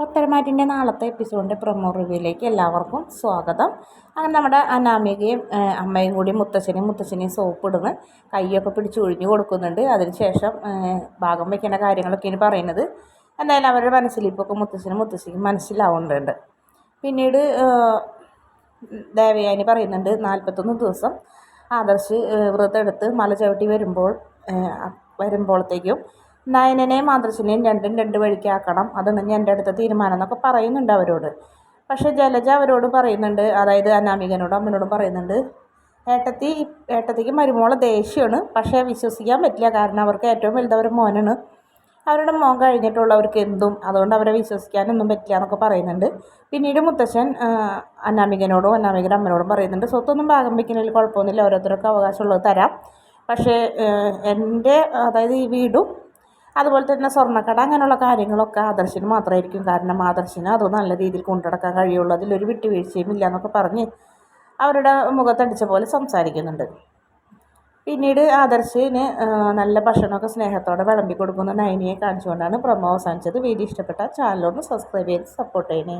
പത്തരമാറ്റിന്റെ നാളത്തെ എപ്പിസോഡിന്റെ പ്രൊമോ റിവ്യൂയിലേക്ക് എല്ലാവർക്കും സ്വാഗതം. അങ്ങനെ നമ്മുടെ അനാമികയും അമ്മയും കൂടി മുത്തച്ഛനെയും മുത്തച്ഛനെയും സോപ്പ് ഇടുന്ന് കൈയൊക്കെ പിടിച്ച് ഒഴിഞ്ഞു കൊടുക്കുന്നുണ്ട്. അതിനുശേഷം ഭാഗം വയ്ക്കേണ്ട കാര്യങ്ങളൊക്കെയാണ് പറയുന്നത് എന്തായാലും അവരുടെ മനസ്സിലിപ്പൊക്കെ മുത്തച്ഛനും മുത്തശ്ശിക്കും മനസ്സിലാവുന്നുണ്ട്. പിന്നീട് ദേവയാനി പറയുന്നുണ്ട് നാൽപ്പത്തൊന്ന് ദിവസം ആദർശ് വ്രതം എടുത്ത് മല ചവിട്ടി വരുമ്പോൾ വരുമ്പോഴത്തേക്കും നയനനെയും ആദർശിനെയും രണ്ടും രണ്ട് വഴിക്കാക്കണം അതാണ് എന്റെ അടുത്ത തീരുമാനം എന്നൊക്കെ പറയുന്നുണ്ട് അവരോട്. പക്ഷേ ജലജ അവരോട് പറയുന്നുണ്ട് അതായത് അനാമികനോടും അമ്മനോടും പറയുന്നുണ്ട് ഏട്ടത്തി ഏട്ടത്തിക്ക് മരുമോളെ ദേഷ്യമാണ് പക്ഷേ വിശ്വസിക്കാൻ പറ്റില്ല. കാരണം അവർക്ക് ഏറ്റവും വലുതവർ മോനാണ്. അവരുടെ മോൻ കഴിഞ്ഞിട്ടുള്ളവർക്ക് എന്തും അതുകൊണ്ട് അവരെ വിശ്വസിക്കാനൊന്നും പറ്റില്ല എന്നൊക്കെ പറയുന്നുണ്ട്. പിന്നീട് മുത്തശ്ശൻ അനാമികനോടും അന്നാമികന്റെ അമ്മനോടും പറയുന്നുണ്ട് സ്വത്തൊന്നും ഭാഗം വയ്ക്കുന്നതിൽ കുഴപ്പമൊന്നുമില്ല ഓരോരുത്തർക്ക് അവകാശമുള്ളത് തരാം. പക്ഷേ എന്റെ അതായത് ഈ വീടും അതുപോലെ തന്നെ സ്വർണക്കട അങ്ങനെയുള്ള കാര്യങ്ങളൊക്കെ ആദർശിന് മാത്രമായിരിക്കും കാരണം ആദർശിന് അത് നല്ല രീതിയിൽ കൊണ്ടുനടക്കാൻ കഴിയുള്ളൂ. അതിലൊരു വിട്ടുവീഴ്ചയും ഇല്ല എന്നൊക്കെ പറഞ്ഞ് അവരുടെ മുഖത്തടിച്ച പോലെ സംസാരിക്കുന്നുണ്ട്. പിന്നീട് ആദർശിന് നല്ല ഭക്ഷണമൊക്കെ സ്നേഹത്തോടെ വിളമ്പി കൊടുക്കുന്ന നൈനിയെ കാണിച്ചുകൊണ്ടാണ് പ്രമോ അവസാനിച്ചത്. വീഡിയോ ഇഷ്ടപ്പെട്ട ചാനലൊന്ന് സബ്സ്ക്രൈബ് ചെയ്ത് സപ്പോർട്ട് ചെയ്യണേ.